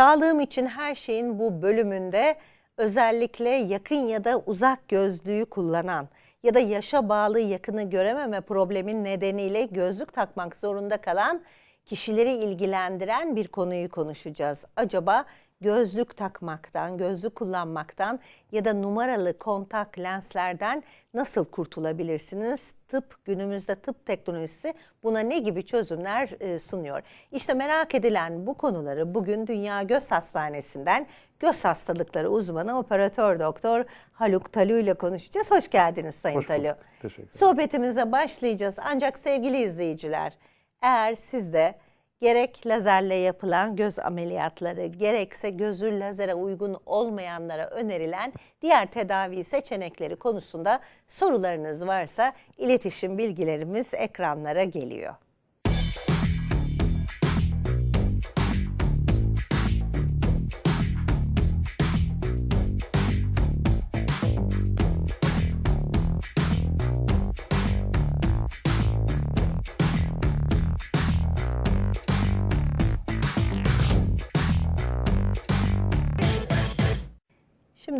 Sağlığım için her şeyin bu bölümünde özellikle yakın ya da uzak gözlüğü kullanan ya da yaşa bağlı yakını görememe problemin nedeniyle gözlük takmak zorunda kalan kişileri ilgilendiren bir konuyu konuşacağız. Acaba gözlük takmaktan, gözlük kullanmaktan ya da numaralı kontak lenslerden nasıl kurtulabilirsiniz? Tıp günümüzde tıp teknolojisi buna ne gibi çözümler e, sunuyor? İşte merak edilen bu konuları bugün Dünya Göz Hastanesi'nden göz hastalıkları uzmanı operatör doktor Haluk Talu ile konuşacağız. Hoş geldiniz Sayın Hoş bulduk. Talu. Teşekkür ederim. Sohbetimize başlayacağız. Ancak sevgili izleyiciler, eğer siz de gerek lazerle yapılan göz ameliyatları, gerekse gözü lazere uygun olmayanlara önerilen diğer tedavi seçenekleri konusunda sorularınız varsa iletişim bilgilerimiz ekranlara geliyor.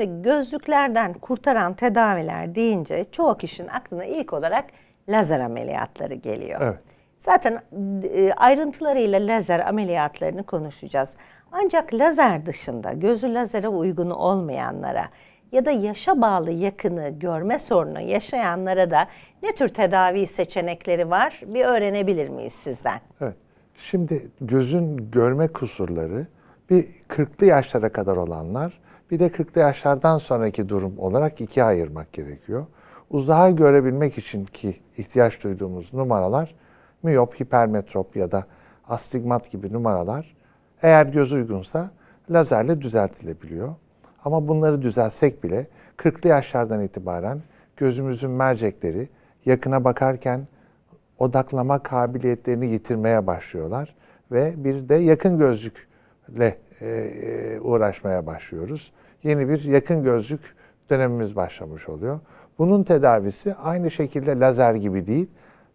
Şimdi gözlüklerden kurtaran tedaviler deyince çoğu kişinin aklına ilk olarak lazer ameliyatları geliyor. Evet. Zaten e, ayrıntılarıyla lazer ameliyatlarını konuşacağız. Ancak lazer dışında gözü lazere uygun olmayanlara ya da yaşa bağlı yakını görme sorunu yaşayanlara da ne tür tedavi seçenekleri var? Bir öğrenebilir miyiz sizden? Evet. Şimdi gözün görme kusurları bir 40'lı yaşlara kadar olanlar bir de 40'lı yaşlardan sonraki durum olarak ikiye ayırmak gerekiyor. Uzağa görebilmek için ki ihtiyaç duyduğumuz numaralar miyop, hipermetrop ya da astigmat gibi numaralar eğer göz uygunsa lazerle düzeltilebiliyor. Ama bunları düzelsek bile 40'lı yaşlardan itibaren gözümüzün mercekleri yakına bakarken odaklama kabiliyetlerini yitirmeye başlıyorlar ve bir de yakın gözlükle uğraşmaya başlıyoruz. Yeni bir yakın gözlük dönemimiz başlamış oluyor. Bunun tedavisi aynı şekilde lazer gibi değil,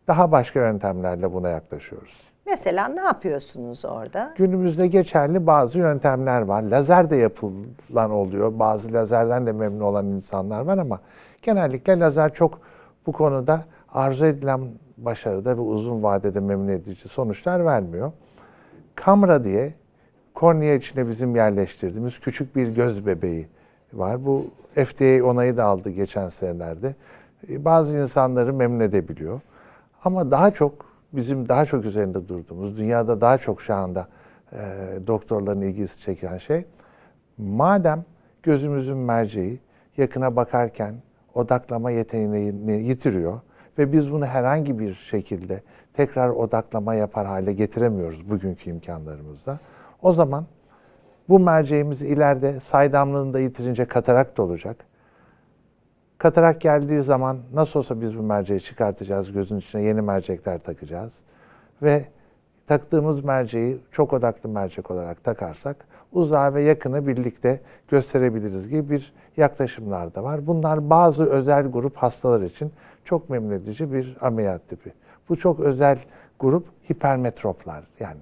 daha başka yöntemlerle buna yaklaşıyoruz. Mesela ne yapıyorsunuz orada? Günümüzde geçerli bazı yöntemler var. Lazer de yapılan oluyor. Bazı lazerden de memnun olan insanlar var ama genellikle lazer çok bu konuda arzu edilen başarıda ve uzun vadede memnun edici sonuçlar vermiyor. Kamera diye kornea içine bizim yerleştirdiğimiz küçük bir göz bebeği var. Bu FDA onayı da aldı geçen senelerde. E, Bazı insanları memnun edebiliyor. Ama daha çok bizim daha çok üzerinde durduğumuz, dünyada daha çok şu anda e, doktorların ilgisi çeken şey, madem gözümüzün merceği yakına bakarken odaklama yeteneğini yitiriyor ve biz bunu herhangi bir şekilde tekrar odaklama yapar hale getiremiyoruz bugünkü imkanlarımızla. O zaman bu merceğimiz ileride saydamlığını da yitirince katarakt olacak. Katarak geldiği zaman nasıl olsa biz bu merceği çıkartacağız, gözün içine yeni mercekler takacağız. Ve taktığımız merceği çok odaklı mercek olarak takarsak uzağı ve yakını birlikte gösterebiliriz gibi bir yaklaşımlar da var. Bunlar bazı özel grup hastalar için çok memnun edici bir ameliyat tipi. Bu çok özel grup hipermetroplar yani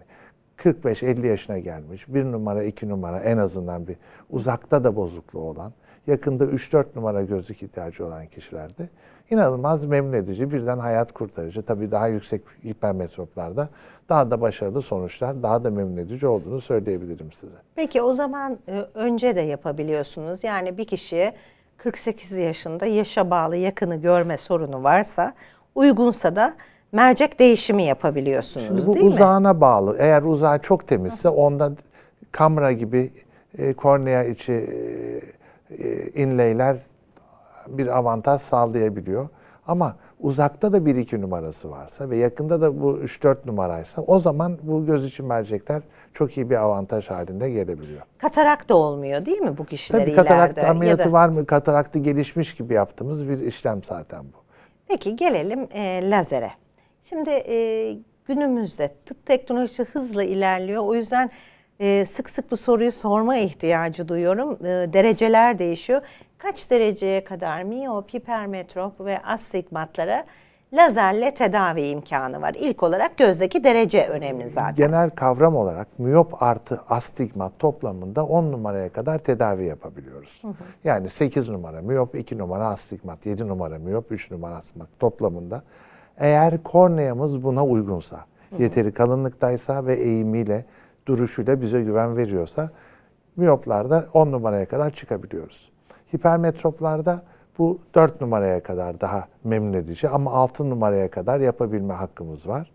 45-50 yaşına gelmiş bir numara iki numara en azından bir uzakta da bozukluğu olan yakında 3-4 numara gözlük ihtiyacı olan kişilerde inanılmaz memnun edici, birden hayat kurtarıcı. Tabii daha yüksek hipermetroplarda daha da başarılı sonuçlar, daha da memnun edici olduğunu söyleyebilirim size. Peki o zaman e, önce de yapabiliyorsunuz. Yani bir kişiye 48 yaşında yaşa bağlı yakını görme sorunu varsa uygunsa da mercek değişimi yapabiliyorsunuz Şimdi bu değil mi? uzağına bağlı. Eğer uzağı çok temizse onda kamera gibi e, kornea içi e, e, inleyler bir avantaj sağlayabiliyor. Ama uzakta da bir iki numarası varsa ve yakında da bu 3-4 numaraysa o zaman bu göz içi mercekler çok iyi bir avantaj haline gelebiliyor. Katarak da olmuyor değil mi bu kişiler Tabii katarakt ileride? Ya ameliyatı da- var mı? Kataraktı gelişmiş gibi yaptığımız bir işlem zaten bu. Peki gelelim e, lazere. Şimdi e, günümüzde tıp teknolojisi hızla ilerliyor. O yüzden e, sık sık bu soruyu sorma ihtiyacı duyuyorum. E, dereceler değişiyor. Kaç dereceye kadar miyop, hipermetrop ve astigmatlara lazerle tedavi imkanı var. İlk olarak gözdeki derece önemli zaten. Genel kavram olarak miyop artı astigmat toplamında 10 numaraya kadar tedavi yapabiliyoruz. Yani 8 numara miyop, 2 numara astigmat, 7 numara miyop, 3 numara astigmat toplamında eğer korneamız buna uygunsa, yeteri kalınlıktaysa ve eğimiyle, duruşuyla bize güven veriyorsa miyoplarda 10 numaraya kadar çıkabiliyoruz. Hipermetroplarda bu 4 numaraya kadar daha memnun edici ama 6 numaraya kadar yapabilme hakkımız var.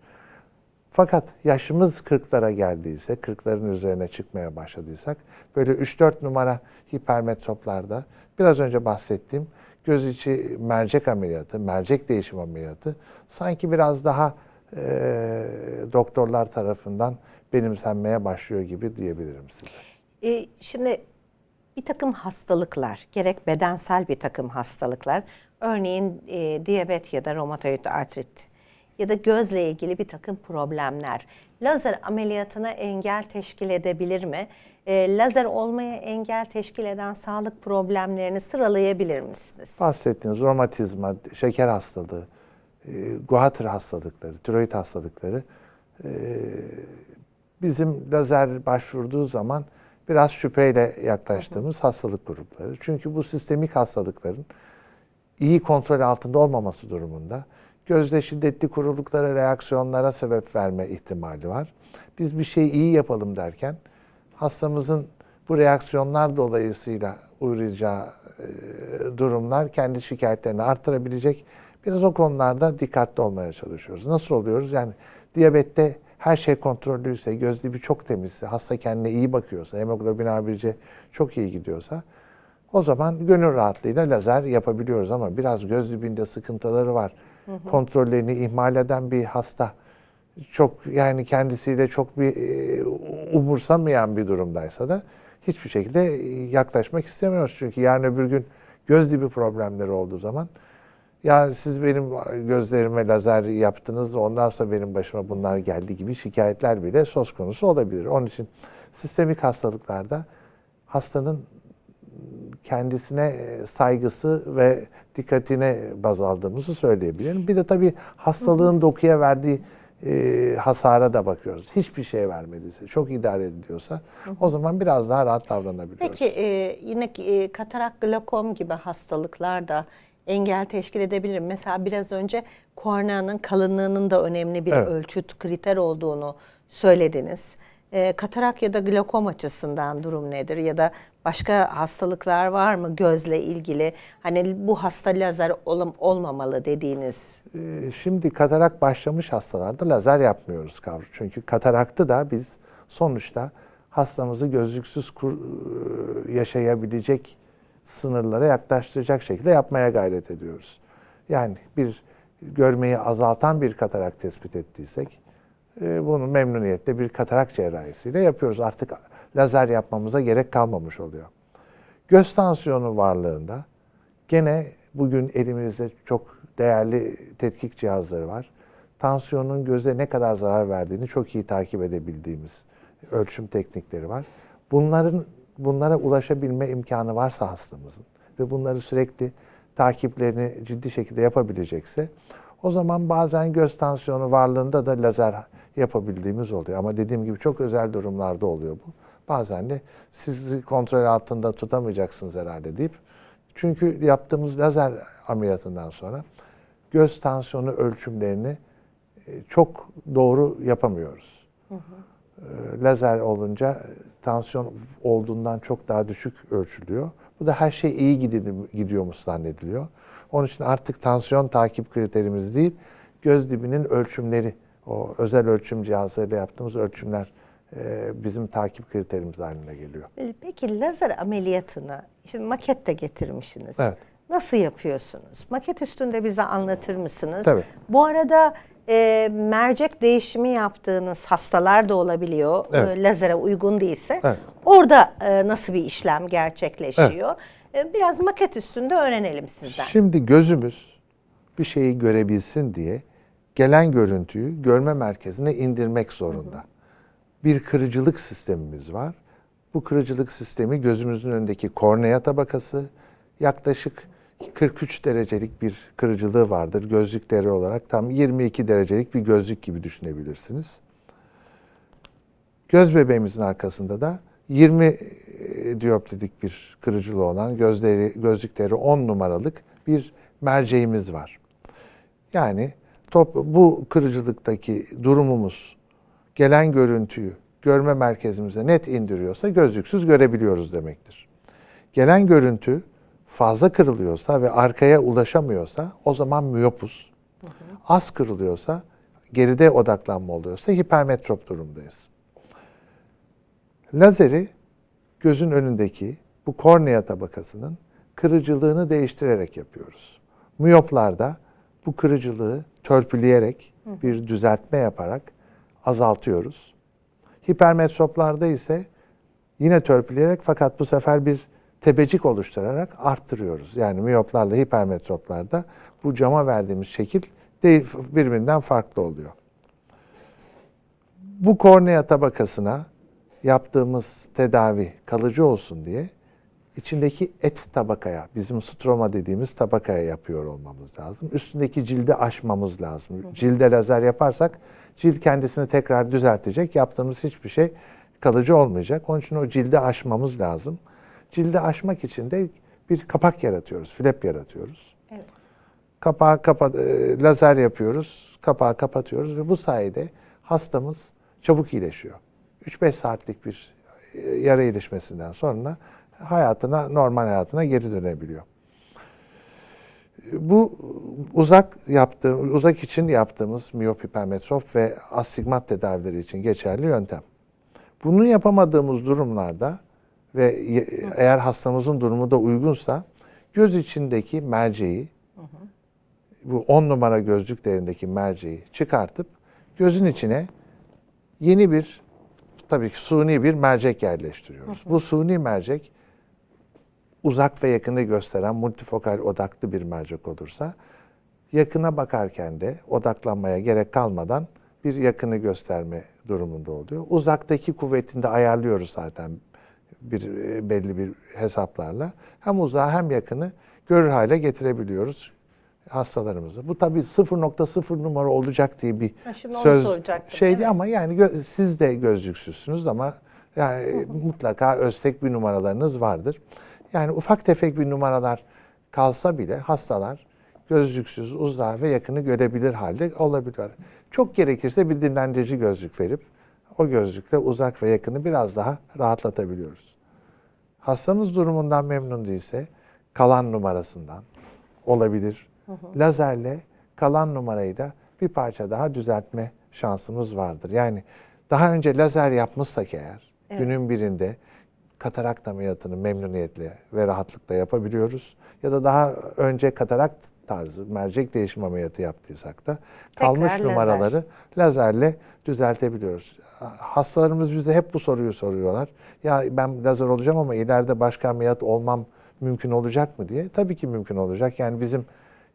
Fakat yaşımız 40'lara geldiyse, 40'ların üzerine çıkmaya başladıysak böyle 3-4 numara hipermetroplarda biraz önce bahsettiğim göz içi mercek ameliyatı, mercek değişim ameliyatı sanki biraz daha e, doktorlar tarafından benimsenmeye başlıyor gibi diyebilirim size. E, şimdi bir takım hastalıklar, gerek bedensel bir takım hastalıklar, örneğin e, diyabet ya da romatoid artrit ya da gözle ilgili bir takım problemler, lazer ameliyatına engel teşkil edebilir mi? E, lazer olmaya engel teşkil eden sağlık problemlerini sıralayabilir misiniz? Bahsettiğiniz romatizma, şeker hastalığı, e, guatr hastalıkları, tiroid hastalıkları e, bizim lazer başvurduğu zaman biraz şüpheyle yaklaştığımız hastalık grupları. Çünkü bu sistemik hastalıkların iyi kontrol altında olmaması durumunda gözde şiddetli kuruluklara, reaksiyonlara sebep verme ihtimali var. Biz bir şeyi iyi yapalım derken hastamızın bu reaksiyonlar dolayısıyla uğrayacağı e, durumlar kendi şikayetlerini artırabilecek. Biraz o konularda dikkatli olmaya çalışıyoruz. Nasıl oluyoruz? Yani diyabette her şey kontrollüyse, göz dibi çok temizse, hasta kendine iyi bakıyorsa, hemoglobin A1C çok iyi gidiyorsa o zaman gönül rahatlığıyla lazer yapabiliyoruz ama biraz göz dibinde sıkıntıları var. Kontrollerini ihmal eden bir hasta çok yani kendisiyle çok bir e, umursamayan bir durumdaysa da hiçbir şekilde yaklaşmak istemiyoruz. Çünkü yarın öbür gün göz dibi problemleri olduğu zaman ya siz benim gözlerime lazer yaptınız ondan sonra benim başıma bunlar geldi gibi şikayetler bile söz konusu olabilir. Onun için sistemik hastalıklarda hastanın kendisine e, saygısı ve dikkatine baz aldığımızı söyleyebilirim. Bir de tabii hastalığın dokuya verdiği e, hasara da bakıyoruz. Hiçbir şey vermediyse, çok idare ediliyorsa o zaman biraz daha rahat davranabiliyoruz. Peki e, yine e, katarak, glakom gibi hastalıklar da engel teşkil edebilir. Mesela biraz önce korneanın kalınlığının da önemli bir Evet. ölçüt, kriter olduğunu söylediniz. E, katarak ya da glakom açısından durum nedir? Ya da başka hastalıklar var mı gözle ilgili? Hani bu hasta lazer olam- olmamalı dediğiniz. Ee, Şimdi katarak başlamış hastalarda lazer yapmıyoruz kavru. Çünkü kataraktı da biz sonuçta hastamızı gözlüksüz e, yaşayabilecek sınırlara yaklaştıracak şekilde yapmaya gayret ediyoruz. Yani bir görmeyi azaltan bir katarak tespit ettiysek e, bunu memnuniyetle bir katarak cerrahisiyle yapıyoruz. Artık lazer yapmamıza gerek kalmamış oluyor. Göz tansiyonu varlığında gene bugün elimizde çok değerli tetkik cihazları var. Tansiyonun göze ne kadar zarar verdiğini çok iyi takip edebildiğimiz ölçüm teknikleri var. Bunların bunlara ulaşabilme imkanı varsa hastamızın ve bunları sürekli takiplerini ciddi şekilde yapabilecekse o zaman bazen göz tansiyonu varlığında da lazer yapabildiğimiz oluyor. Ama dediğim gibi çok özel durumlarda oluyor bu. Bazen de sizi kontrol altında tutamayacaksınız herhalde deyip çünkü yaptığımız lazer ameliyatından sonra göz tansiyonu ölçümlerini e, çok doğru yapamıyoruz. E, Lazer olunca tansiyon olduğundan çok daha düşük ölçülüyor. Bu da her şey iyi gidi- gidiyormuş zannediliyor. Onun için artık tansiyon takip kriterimiz değil, göz dibinin ölçümleri, o özel ölçüm cihazlarıyla yaptığımız ölçümler bizim takip kriterimiz haline geliyor. Peki lazer ameliyatını, şimdi maket de getirmişsiniz. Evet. Nasıl yapıyorsunuz? Maket üstünde bize anlatır mısınız? Tabii. Bu arada e, mercek değişimi yaptığınız hastalar da olabiliyor. Evet. E, lazere uygun değilse. Evet. Orada e, nasıl bir işlem gerçekleşiyor? E, biraz maket üstünde öğrenelim sizden. Şimdi gözümüz bir şeyi görebilsin diye gelen görüntüyü görme merkezine indirmek zorunda. Bir kırıcılık sistemimiz var. Bu kırıcılık sistemi gözümüzün önündeki kornea tabakası yaklaşık 43 derecelik bir kırıcılığı vardır. Gözlükleri olarak tam 22 derecelik bir gözlük gibi düşünebilirsiniz. Göz bebeğimizin arkasında da 20 dioptrilik bir kırıcılığı olan gözleri, gözlükleri 10 numaralık bir merceğimiz var. Yani top, bu kırıcılıktaki durumumuz gelen görüntüyü görme merkezimize net indiriyorsa gözlüksüz görebiliyoruz demektir. Gelen görüntü fazla kırılıyorsa ve arkaya ulaşamıyorsa o zaman miyopuz. Az kırılıyorsa geride odaklanma oluyorsa hipermetrop durumdayız. Lazeri gözün önündeki bu kornea tabakasının kırıcılığını değiştirerek yapıyoruz. Miyoplarda bu kırıcılığı törpüleyerek bir düzeltme yaparak azaltıyoruz. Hipermetroplarda ise yine törpüleyerek fakat bu sefer bir tepecik oluşturarak arttırıyoruz. Yani miyoplarla hipermetroplarda bu cama verdiğimiz şekil birbirinden farklı oluyor. Bu kornea tabakasına yaptığımız tedavi kalıcı olsun diye içindeki et tabakaya, bizim stroma dediğimiz tabakaya yapıyor olmamız lazım. Üstündeki cildi aşmamız lazım. Cilde lazer yaparsak cilt kendisini tekrar düzeltecek. Yaptığımız hiçbir şey kalıcı olmayacak. Onun için o cildi aşmamız lazım. Cildi aşmak için de bir kapak yaratıyoruz, flap yaratıyoruz. Evet. Kapağı kapat, e, lazer yapıyoruz, kapağı kapatıyoruz ve bu sayede hastamız çabuk iyileşiyor. 3-5 saatlik bir e, yara iyileşmesinden sonra hayatına, normal hayatına geri dönebiliyor. Bu uzak yaptığım, uzak için yaptığımız miyop hipermetrop ve astigmat tedavileri için geçerli yöntem. Bunu yapamadığımız durumlarda ve eğer hastamızın durumu da uygunsa göz içindeki merceği bu 10 numara gözlüklerindeki merceği çıkartıp gözün içine yeni bir tabii ki suni bir mercek yerleştiriyoruz. Bu suni mercek uzak ve yakını gösteren multifokal odaklı bir mercek olursa yakına bakarken de odaklanmaya gerek kalmadan bir yakını gösterme durumunda oluyor. Uzaktaki kuvvetini de ayarlıyoruz zaten bir e, belli bir hesaplarla. Hem uzağı hem yakını görür hale getirebiliyoruz hastalarımızı. Bu tabii 0.0 numara olacak diye bir Ha, şimdi söz şeydi evet. ama yani siz de gözlüksüzsünüz ama yani mutlaka öztek bir numaralarınız vardır. Yani ufak tefek bir numaralar kalsa bile hastalar gözlüksüz, uzağı ve yakını görebilir halde olabiliyor. Çok gerekirse bir dinlendirici gözlük verip o gözlükle uzak ve yakını biraz daha rahatlatabiliyoruz. Hastamız durumundan memnun değilse kalan numarasından olabilir. Lazerle kalan numarayı da bir parça daha düzeltme şansımız vardır. Yani daha önce lazer yapmışsak eğer günün birinde katarakt ameliyatını memnuniyetle ve rahatlıkla yapabiliyoruz. Ya da daha önce katarakt tarzı mercek değişim ameliyatı yaptıysak da kalmış lazer. numaraları lazerle düzeltebiliyoruz. Hastalarımız bize hep bu soruyu soruyorlar. Ya ben lazer olacağım ama ileride başka ameliyat olmam mümkün olacak mı diye. Tabii ki mümkün olacak. Yani bizim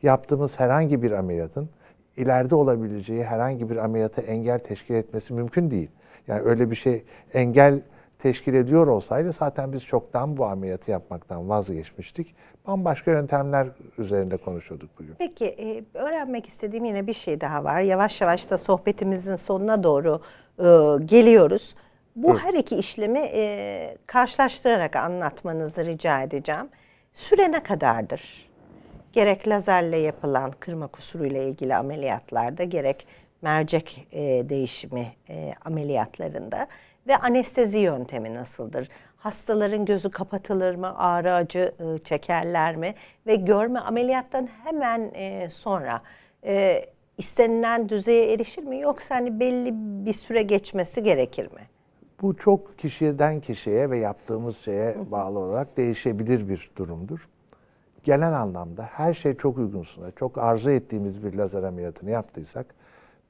yaptığımız herhangi bir ameliyatın ileride olabileceği herhangi bir ameliyata engel teşkil etmesi mümkün değil. Yani öyle bir şey engel teşkil ediyor olsaydı zaten biz çoktan bu ameliyatı yapmaktan vazgeçmiştik. Bambaşka yöntemler üzerinde konuşuyorduk bugün. Peki e, öğrenmek istediğim yine bir şey daha var. Yavaş yavaş da sohbetimizin sonuna doğru e, geliyoruz. Bu Buyurun. her iki işlemi e, karşılaştırarak anlatmanızı rica edeceğim. Süre ne kadardır? Gerek lazerle yapılan kırma kusuruyla ilgili ameliyatlarda gerek mercek e, değişimi e, ameliyatlarında ve anestezi yöntemi nasıldır? Hastaların gözü kapatılır mı, ağrı acı e, çekerler mi ve görme ameliyattan hemen e, sonra e, istenilen düzeye erişir mi yoksa hani belli bir süre geçmesi gerekir mi? Bu çok kişiden kişiye ve yaptığımız şeye bağlı olarak değişebilir bir durumdur. Genel anlamda her şey çok uygunsa, çok arzu ettiğimiz bir lazer ameliyatını yaptıysak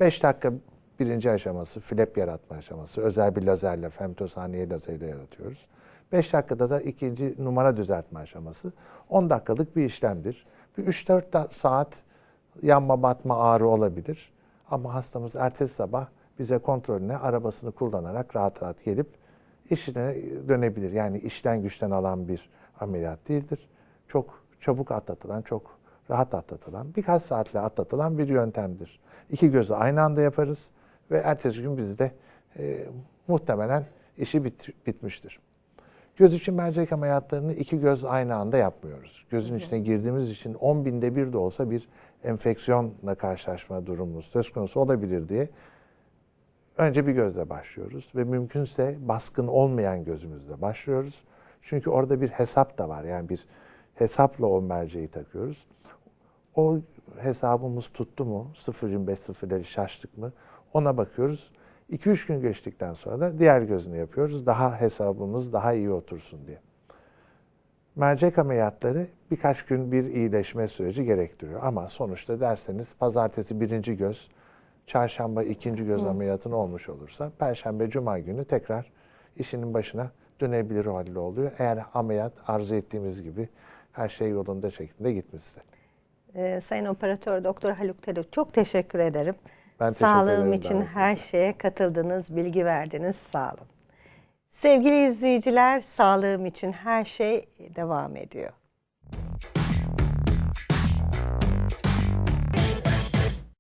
5 dakika birinci aşaması, flap yaratma aşaması, özel bir lazerle, femtosaniye lazeriyle yaratıyoruz. 5 dakikada da ikinci numara düzeltme aşaması 10 dakikalık bir işlemdir. Bir 3-4 da- saat yanma batma ağrı olabilir. Ama hastamız ertesi sabah bize kontrolüne arabasını kullanarak rahat rahat gelip işine dönebilir. Yani işten güçten alan bir ameliyat değildir. Çok çabuk atlatılan, çok rahat atlatılan, birkaç saatle atlatılan bir yöntemdir. İki gözü aynı anda yaparız ve ertesi gün bizde e, muhtemelen işi bit- bitmiştir. Göz için mercek ameliyatlarını iki göz aynı anda yapmıyoruz. Gözün içine girdiğimiz için 10 binde bir de olsa bir enfeksiyonla karşılaşma durumumuz söz konusu olabilir diye önce bir gözle başlıyoruz ve mümkünse baskın olmayan gözümüzle başlıyoruz. Çünkü orada bir hesap da var. Yani bir hesapla o merceği takıyoruz. O hesabımız tuttu mu? 0.25 0.50 şaştık mı? Ona bakıyoruz. 2-3 gün geçtikten sonra da diğer gözünü yapıyoruz. Daha hesabımız daha iyi otursun diye. Mercek ameliyatları birkaç gün bir iyileşme süreci gerektiriyor. Ama sonuçta derseniz pazartesi birinci göz, çarşamba ikinci göz ameliyatın olmuş olursa perşembe cuma günü tekrar işinin başına dönebilir hali oluyor. Eğer ameliyat arzu ettiğimiz gibi her şey yolunda şeklinde gitmişse. Ee, Sayın Operatör Doktor Haluk Teluk çok teşekkür ederim. Ben Sağlığım için her şeye katıldınız, bilgi verdiniz. Sağ olun. Sevgili izleyiciler, sağlığım için her şey devam ediyor.